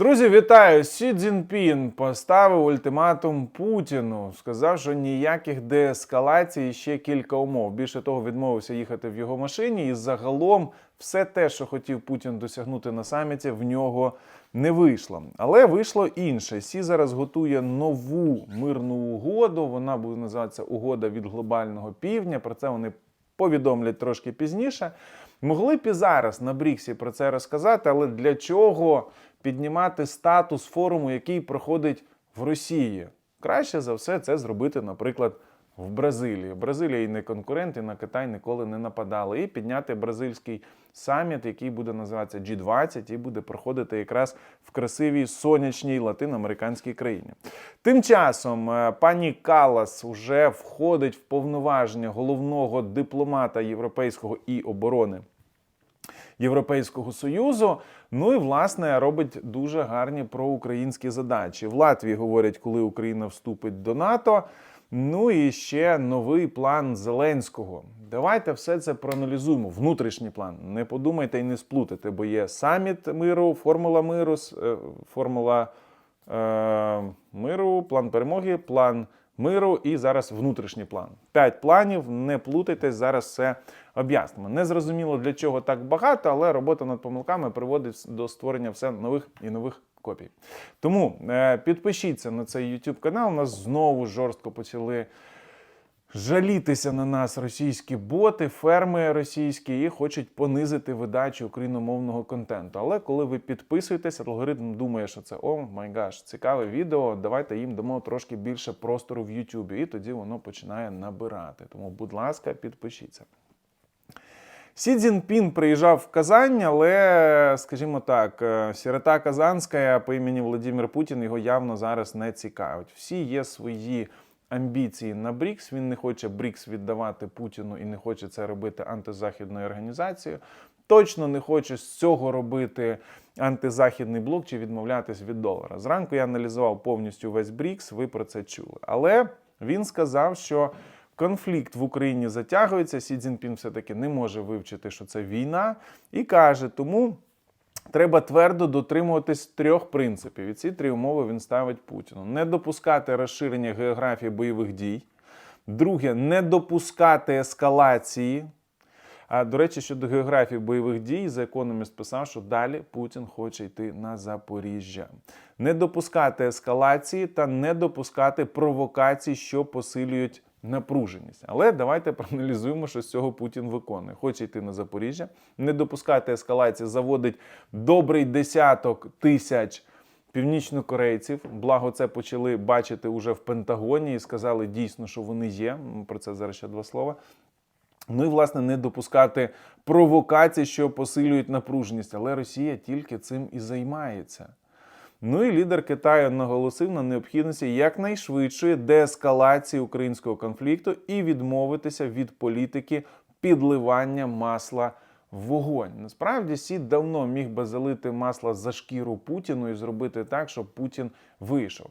Друзі, вітаю! Сі Цзіньпін поставив ультиматум Путіну. Сказав, що ніяких деескалацій ще кілька умов. Більше того, відмовився їхати в його машині, і загалом все те, що хотів Путін досягнути на саміті, в нього не вийшло. Але вийшло інше. Сі зараз готує нову мирну угоду. Вона буде називатися Угода від глобального півдня. Про це вони повідомлять трошки пізніше. Могли б і зараз на Бріксі про це розказати, але для чого піднімати статус форуму, який проходить в Росії? Краще за все це зробити, наприклад, в Бразилії. Бразилія і не конкурент, і на Китай ніколи не нападали. І підняти бразильський саміт, який буде називатися G20, і буде проходити якраз в красивій сонячній латиноамериканській країні. Тим часом е, пані Калас вже входить в повноваження головного дипломата європейського і оборони. Європейського союзу, ну і власне робить дуже гарні проукраїнські задачі. В Латвії говорять, коли Україна вступить до НАТО. Ну і ще новий план Зеленського. Давайте все це проаналізуємо. Внутрішній план. Не подумайте і не сплутайте, бо є саміт миру, формула миру, е, формула е, миру, план перемоги, план миру і зараз внутрішній план. П'ять планів. Не плутайтесь, зараз все об'яснимо. Не зрозуміло для чого так багато, але робота над помилками приводить до створення все нових і нових копій. Тому е, підпишіться на цей YouTube канал. Нас знову жорстко почали жалітися на нас російські боти, ферми російські і хочуть понизити видачу україномовного контенту. Але коли ви підписуєтесь, алгоритм думає, що це о май гаш, цікаве відео. Давайте їм дамо трошки більше простору в Ютубі, і тоді воно починає набирати. Тому, будь ласка, підпишіться. Сі Цзіньпін приїжджав в Казань, але, скажімо так, е, сірота Казанська по імені Володимир Путін його явно зараз не цікавить. Всі є свої амбіції на БРІКС. Він не хоче БРІКС віддавати Путіну і не хоче це робити антизахідною організацією. Точно не хоче з цього робити антизахідний блок чи відмовлятись від долара. Зранку я аналізував повністю весь БРІКС, ви про це чули. Але він сказав, що конфлікт в Україні затягується. Сі Цзіньпін все-таки не може вивчити, що це війна, і каже, тому. Треба твердо дотримуватись трьох принципів. І ці три умови він ставить Путіну: не допускати розширення географії бойових дій. Друге, не допускати ескалації. А до речі, щодо географії бойових дій, за економіст писав, що далі Путін хоче йти на Запоріжжя. Не допускати ескалації та не допускати провокацій, що посилюють напруженість. Але давайте проаналізуємо, що з цього Путін виконує. Хоче йти на Запоріжжя, не допускати ескалації, заводить добрий десяток тисяч північнокорейців. Благо, це почали бачити уже в Пентагоні і сказали дійсно, що вони є. Про це зараз ще два слова. Ну і власне не допускати провокацій, що посилюють напруженість. Але Росія тільки цим і займається. Ну і лідер Китаю наголосив на необхідності якнайшвидшої деескалації українського конфлікту і відмовитися від політики підливання масла вогонь. Насправді Сі давно міг би залити масло за шкіру Путіну і зробити так, щоб Путін вийшов.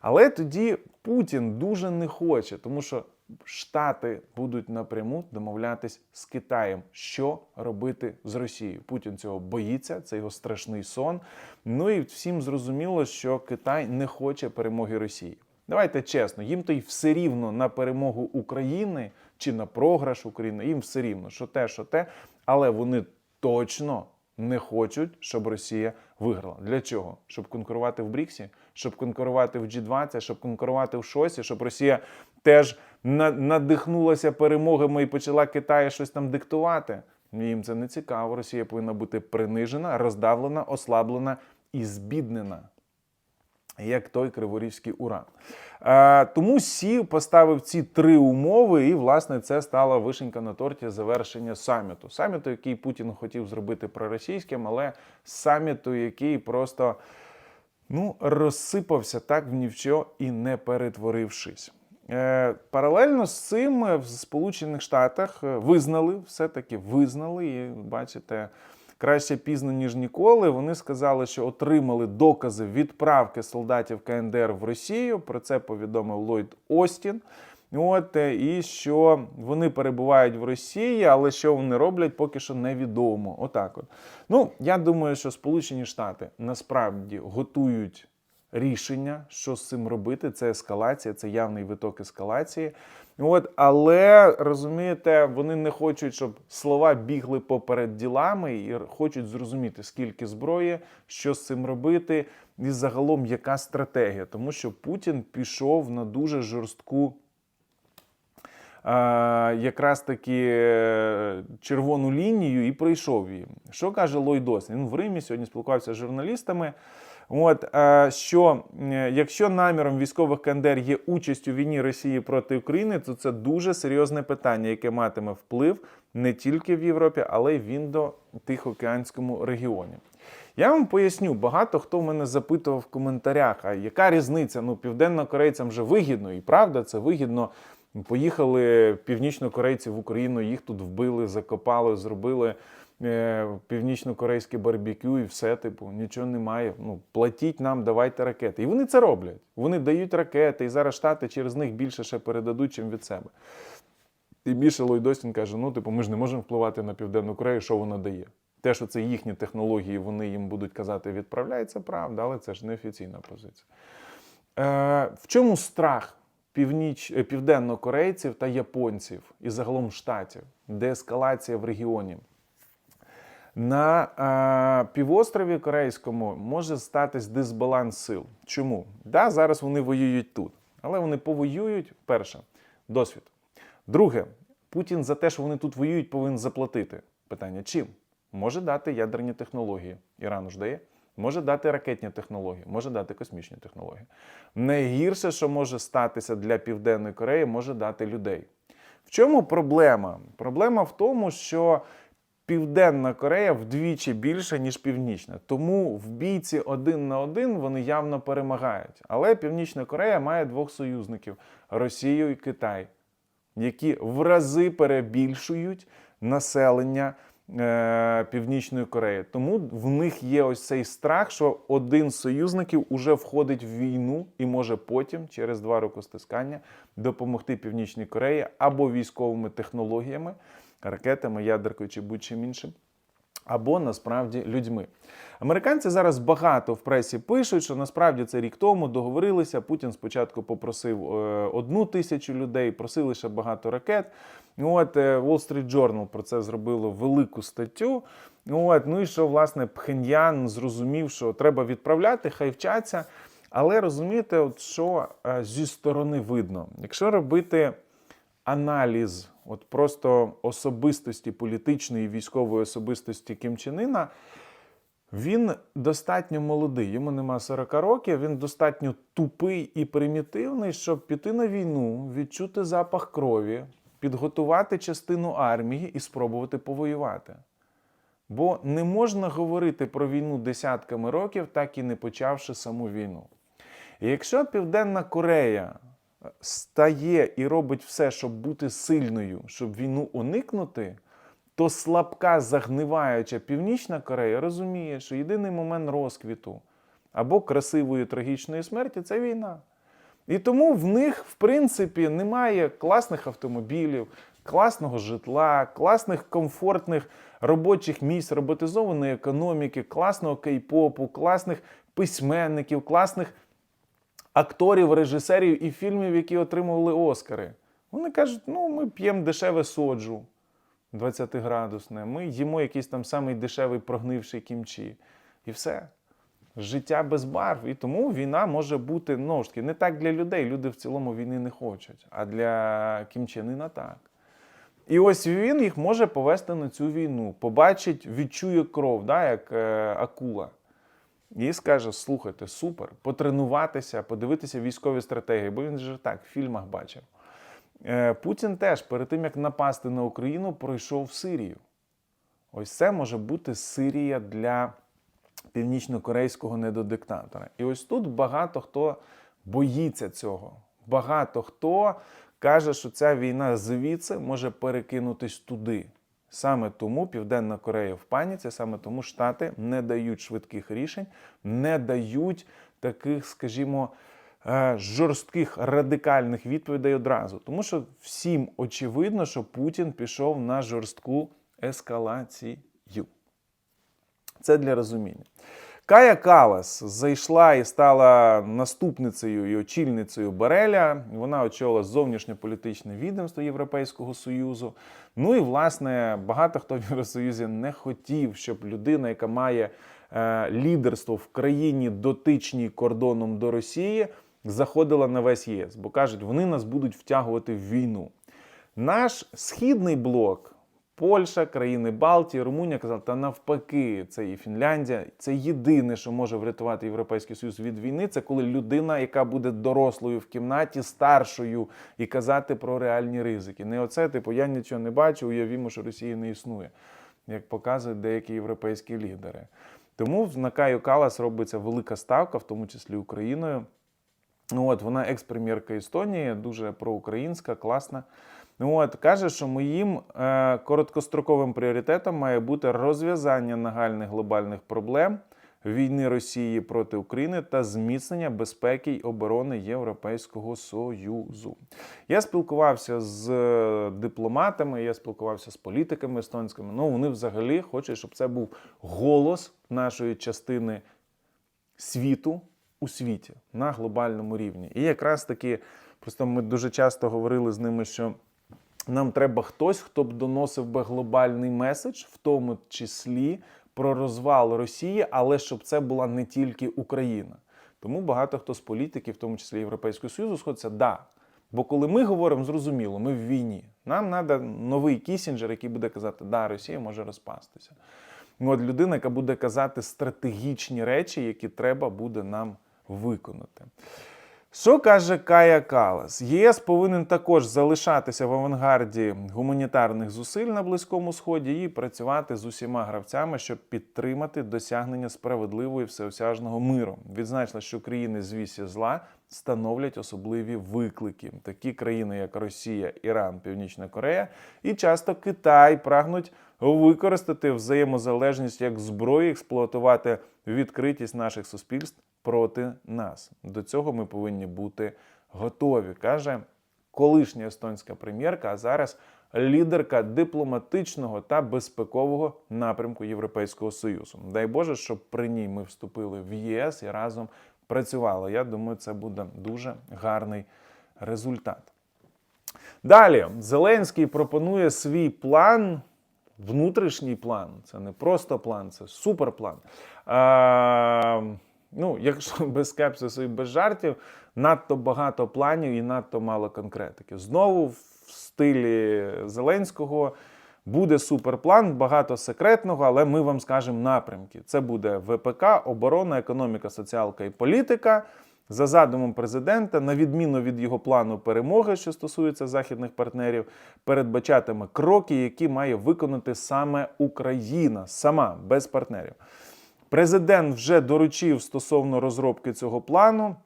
Але тоді Путін дуже не хоче, тому що Штати будуть напряму домовлятись з Китаєм, що робити з Росією. Путін цього боїться, це його страшний сон. Ну і всім зрозуміло, що Китай не хоче перемоги Росії. Давайте чесно, їм то й все рівно на перемогу України чи на програш України. Їм все рівно, що те, що те, але вони точно не хочуть, щоб Росія виграла. Для чого? Щоб конкурувати в Бріксі, щоб конкурувати в G20, щоб конкурувати в Шосі, щоб Росія теж надихнулася перемогами і почала Китаю щось там диктувати. Їм це не цікаво. Росія повинна бути принижена, роздавлена, ослаблена і збіднена як той криворізький уран. Е, тому Сі поставив ці три умови, і, власне, це стала вишенька на торті завершення саміту. Саміту, який Путін хотів зробити проросійським, але саміту, який просто ну, розсипався так в ні в що і не перетворившись. Е, паралельно з цим е, в Сполучених Штатах е, визнали, все-таки визнали, і бачите, краще пізно, ніж ніколи. Вони сказали, що отримали докази відправки солдатів КНДР в Росію. Про це повідомив Ллойд Остін. От і що вони перебувають в Росії, але що вони роблять, поки що невідомо. Отак, от ну я думаю, що Сполучені Штати насправді готують рішення, що з цим робити. Це ескалація, це явний виток ескалації. От, але розумієте, вони не хочуть, щоб слова бігли поперед ділами і хочуть зрозуміти, скільки зброї, що з цим робити, і загалом яка стратегія, тому що Путін пішов на дуже жорстку. Якраз таки червону лінію і пройшов її. Що каже Ллойд Остін? Він в Римі сьогодні спілкувався з журналістами. От е, що е, якщо наміром військових КНДР є участь у війні Росії проти України, то це дуже серйозне питання, яке матиме вплив не тільки в Європі, але й в індо-тихоокеанському регіоні. Я вам поясню, багато хто мене запитував в коментарях, а яка різниця? Ну, південнокорейцям вже вигідно, і правда, це вигідно. Поїхали північнокорейці в Україну, їх тут вбили, закопали, зробили північно-корейське барбекю і все, типу, нічого немає. Ну, платіть нам, давайте ракети. І вони це роблять. Вони дають ракети, і зараз Штати через них більше ще передадуть, чим від себе. І більше Ллойд Остін каже: ну, типу, ми ж не можемо впливати на Південну Корею, що вона дає. Те, що це їхні технології, вони їм будуть казати, відправляй, це правда, але це ж не офіційна позиція. Е, в чому страх північ, е, південнокорейців та японців і загалом штатів? Деескалація в регіоні. На е, півострові Корейському може статись дисбаланс сил. Чому? Да, зараз вони воюють тут, але вони повоюють перше досвід. Друге, Путін за те, що вони тут воюють, повинен заплатити. Питання чим? Може дати ядерні технології. Іран ж дає. Може дати ракетні технології, може дати космічні технології. Найгірше, що може статися для Південної Кореї, може дати людей. В чому проблема? Проблема в тому, що Південна Корея вдвічі більше, ніж Північна. Тому в бійці один на один вони явно перемагають. Але Північна Корея має двох союзників Росію і Китай, які в рази перебільшують населення е, Північної Кореї. Тому в них є ось цей страх, що один з союзників уже входить в війну і може потім, через два роки стискання, допомогти Північній Кореї або військовими технологіями, ракетами, ядеркою чи будь-чим іншим. Або насправді людьми. Американці зараз багато в пресі пишуть, що насправді це рік тому договорилися. Путін спочатку попросив е, одну тисячу людей, просили ще багато ракет. От е, Wall Street Journal про це зробило велику статтю. От, ну і що власне Пхеньян зрозумів, що треба відправляти, хай вчаться. Але розумієте, от що е, зі сторони видно, якщо робити аналіз от просто особистості політичної військової особистості Кім Чен Іна, він достатньо молодий, йому нема 40 років, він достатньо тупий і примітивний, щоб піти на війну, відчути запах крові, підготувати частину армії і спробувати повоювати. Бо не можна говорити про війну десятками років, так і не почавши саму війну. І якщо Південна Корея стає і робить все, щоб бути сильною, щоб війну уникнути, то слабка загниваюча Північна Корея розуміє, що єдиний момент розквіту або красивої трагічної смерті це війна. І тому в них, в принципі, немає класних автомобілів, класного житла, класних комфортних робочих місць, роботизованої економіки, класного кей-попу, класних письменників, класних акторів, режисерів і фільмів, які отримували Оскари. Вони кажуть, ну ми п'ємо дешеве соджу 20-градусне, ми їмо якийсь там самий дешевий прогнивший кімчі. І все. Життя без барв. І тому війна може бути ну, ж таки, не так для людей. Люди в цілому війни не хочуть, а для кімчанина так. І ось він їх може повести на цю війну, побачить, відчує кров, да, як е, акула. І скаже: слухайте, супер, потренуватися, подивитися військові стратегії, бо він же так в фільмах бачив. Е, Путін теж перед тим, як напасти на Україну, пройшов Сирію. Ось це може бути Сирія для північно-корейського недодиктатора. І ось тут багато хто боїться цього. Багато хто каже, що ця війна звідси може перекинутись туди. Саме тому Південна Корея в паніці, саме тому Штати не дають швидких рішень, не дають таких, скажімо, е, жорстких радикальних відповідей одразу. Тому що всім очевидно, що Путін пішов на жорстку ескалацію. Це для розуміння. Кая Калас зайшла і стала наступницею і очільницею Бареля. Вона очолила зовнішньополітичне відомство Європейського Союзу. Ну і власне багато хто в Євросоюзі не хотів, щоб людина, яка має е, лідерство в країні дотичній кордоном до Росії, заходила на весь ЄС, бо кажуть, вони нас будуть втягувати в війну. Наш східний блок. Польща, країни Балтії, Румунія казали, та навпаки, це і Фінляндія. Це єдине, що може врятувати Європейський Союз від війни. Це коли людина, яка буде дорослою в кімнаті, старшою, і казати про реальні ризики. Не оце, типу, я нічого не бачу, уявімо, що Росії не існує, як показують деякі європейські лідери. Тому на Каю Калас робиться велика ставка, в тому числі Україною. Ну, От вона екс-прем'єрка Естонії, дуже проукраїнська, класна. Ну, От каже, що моїм е, короткостроковим пріоритетом має бути розв'язання нагальних глобальних проблем війни Росії проти України та зміцнення безпеки й оборони Європейського Союзу. Я спілкувався з е, дипломатами, я спілкувався з політиками естонськими. Ну вони взагалі хочуть, щоб це був голос нашої частини світу у світі на глобальному рівні. І якраз таки, просто ми дуже часто говорили з ними, що нам треба хтось, хто б доносив би глобальний меседж, в тому числі про розвал Росії, але щоб це була не тільки Україна. Тому багато хто з політиків, в тому числі Європейського Союзу, сходиться да. Бо коли ми говоримо, зрозуміло, ми в війні. Нам треба новий кісінджер, який буде казати, да, Росія може розпастися. Ну, От людина, яка буде казати стратегічні речі, які треба буде нам виконати. Що каже Кая Калас? ЄС повинен також залишатися в авангарді гуманітарних зусиль на Близькому Сході і працювати з усіма гравцями, щоб підтримати досягнення справедливого і всеосяжного миру. Відзначила, що країни з вісі зла становлять особливі виклики. Такі країни, як Росія, Іран, Північна Корея і часто Китай прагнуть використати взаємозалежність як зброю, експлуатувати відкритість наших суспільств проти нас. До цього ми повинні бути готові, каже колишня естонська прем'єрка, а зараз лідерка дипломатичного та безпекового напрямку Європейського Союзу. Дай Боже, щоб при ній ми вступили в ЄС і разом працювали. Я думаю, це буде дуже гарний результат. Далі Зеленський пропонує свій план. Внутрішній план це не просто план, це суперплан. А, ну, якщо без скепсису і без жартів, надто багато планів і надто мало конкретики. Знову в стилі Зеленського буде суперплан, багато секретного, але ми вам скажемо напрямки. Це буде ВПК, оборона, економіка, соціалка і політика. За задумом президента, на відміну від його плану перемоги, що стосується західних партнерів, передбачатиме кроки, які має виконати саме Україна, сама без партнерів. Президент вже доручив стосовно розробки цього плану.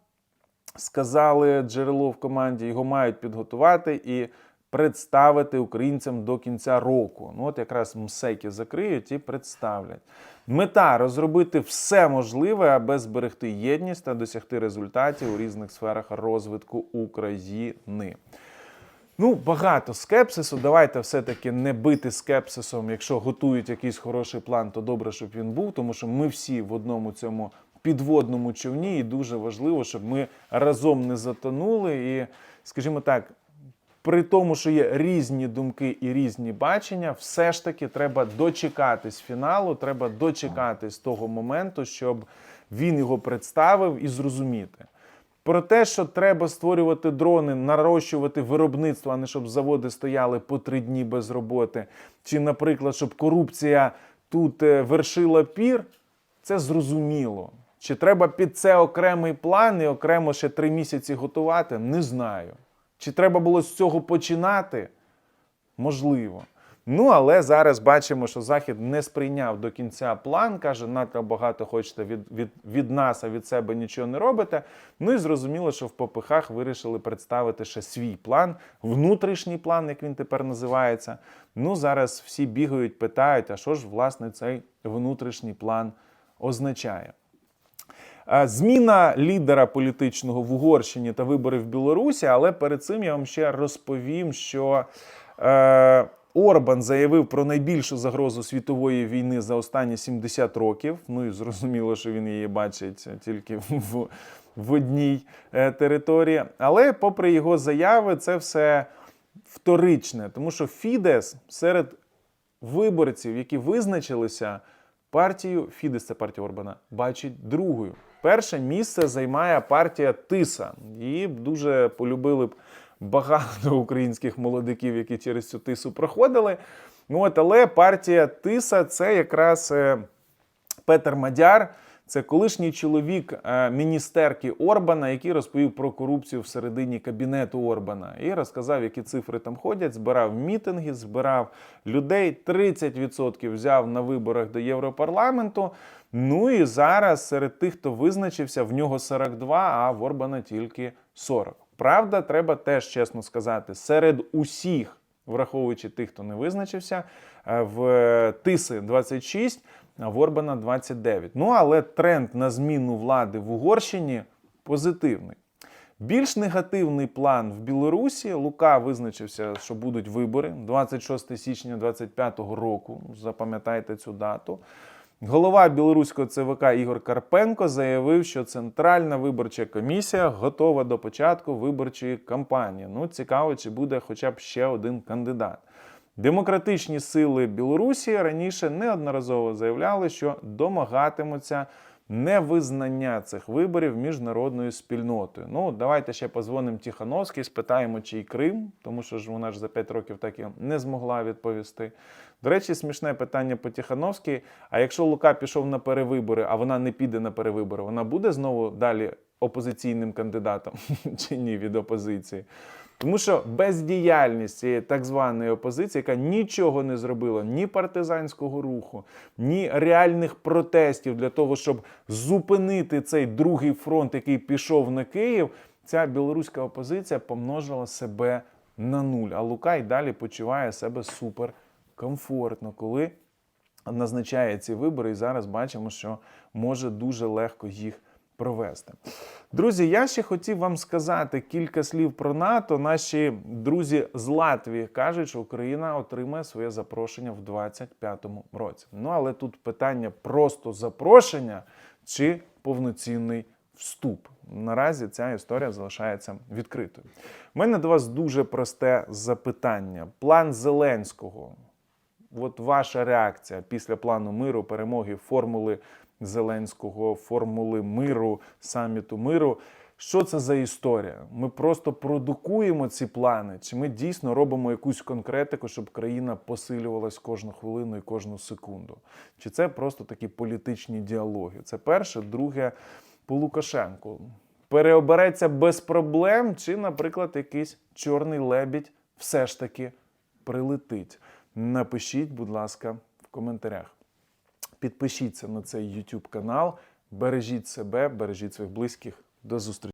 Сказали джерело в команді, його мають підготувати і представити українцям до кінця року. Ну, от якраз МСЕКи закриють і представлять. Мета розробити все можливе, аби зберегти єдність та досягти результатів у різних сферах розвитку України. Ну, багато скепсису. Давайте все-таки не бити скепсисом. Якщо готують якийсь хороший план, то добре, щоб він був, тому що ми всі в одному цьому підводному човні, і дуже важливо, щоб ми разом не затонули. І, скажімо так, при тому, що є різні думки і різні бачення, все ж таки треба дочекатись фіналу, треба дочекатись того моменту, щоб він його представив і зрозуміти. Про те, що треба створювати дрони, нарощувати виробництво, а не щоб заводи стояли по три дні без роботи, чи, наприклад, щоб корупція тут е, вершила пір, це зрозуміло. Чи треба під це окремий план і окремо ще три місяці готувати? Не знаю. Чи треба було з цього починати? Можливо. Ну, але зараз бачимо, що Захід не сприйняв до кінця план, каже, надто багато хочете від, від, від нас, а від себе нічого не робите. Ну і зрозуміло, що в попихах вирішили представити ще свій план, внутрішній план, як він тепер називається. Ну, зараз всі бігають, питають, а що ж, власне, цей внутрішній план означає. Зміна лідера політичного в Угорщині та вибори в Білорусі, але перед цим я вам ще розповім, що е, Орбан заявив про найбільшу загрозу світової війни за останні 70 років. Ну і зрозуміло, що він її бачить тільки в, в одній е, території. Але, попри його заяви, це все вторичне, тому що Фідес серед виборців, які визначилися, партію Фідес, це партія Орбана, бачить другою. Перше місце займає партія Тиса. Її дуже полюбили б багато українських молодиків, які через цю тису проходили. Ну, от, але партія Тиса це якраз е, Петер Мадяр. Це колишній чоловік е, міністерки Орбана, який розповів про корупцію всередині кабінету Орбана і розказав, які цифри там ходять. Збирав мітинги, збирав людей. 30% взяв на виборах до Європарламенту. Ну і зараз серед тих, хто визначився, в нього 42, а в Орбана тільки 40. Правда, треба теж чесно сказати, серед усіх, враховуючи тих, хто не визначився, е, в Тиси 26, а в Орбана 29. Ну але тренд на зміну влади в Угорщині позитивний. Більш негативний план в Білорусі. Лука визначився, що будуть вибори 26 січня 2025 року. Запам'ятайте цю дату. Голова білоруського ЦВК Ігор Карпенко заявив, що Центральна виборча комісія готова до початку виборчої кампанії. Ну, цікаво, чи буде хоча б ще один кандидат. Демократичні сили Білорусі раніше неодноразово заявляли, що домагатимуться невизнання цих виборів міжнародною спільнотою. Ну, давайте ще позвонимо Тихановській, спитаємо, чий Крим, тому що ж вона ж за 5 років так і не змогла відповісти. До речі, смішне питання по Тихановській. А якщо Лука пішов на перевибори, а вона не піде на перевибори, вона буде знову далі опозиційним кандидатом чи ні від опозиції? Тому що бездіяльність цієї так званої опозиції, яка нічого не зробила, ні партизанського руху, ні реальних протестів для того, щоб зупинити цей другий фронт, який пішов на Київ, ця білоруська опозиція помножила себе на нуль. А Лука й далі почуває себе супер комфортно, коли назначає ці вибори, і зараз бачимо, що може дуже легко їх провести. Друзі, я ще хотів вам сказати кілька слів про НАТО. Наші друзі з Латвії кажуть, що Україна отримає своє запрошення в 2025 році. Ну але тут питання просто запрошення чи повноцінний вступ. Наразі ця історія залишається відкритою. У мене до вас дуже просте запитання. План Зеленського. От ваша реакція після плану миру, перемоги, формули Зеленського, формули миру, саміту миру. Що це за історія? Ми просто продукуємо ці плани, чи ми дійсно робимо якусь конкретику, щоб країна посилювалась кожну хвилину і кожну секунду? Чи це просто такі політичні діалоги? Це перше, друге по Лукашенку. Переобереться без проблем, чи, наприклад, якийсь чорний лебідь все ж таки прилетить. Напишіть, будь ласка, в коментарях. Підпишіться на цей YouTube канал, бережіть себе, бережіть своїх близьких. До зустрічі!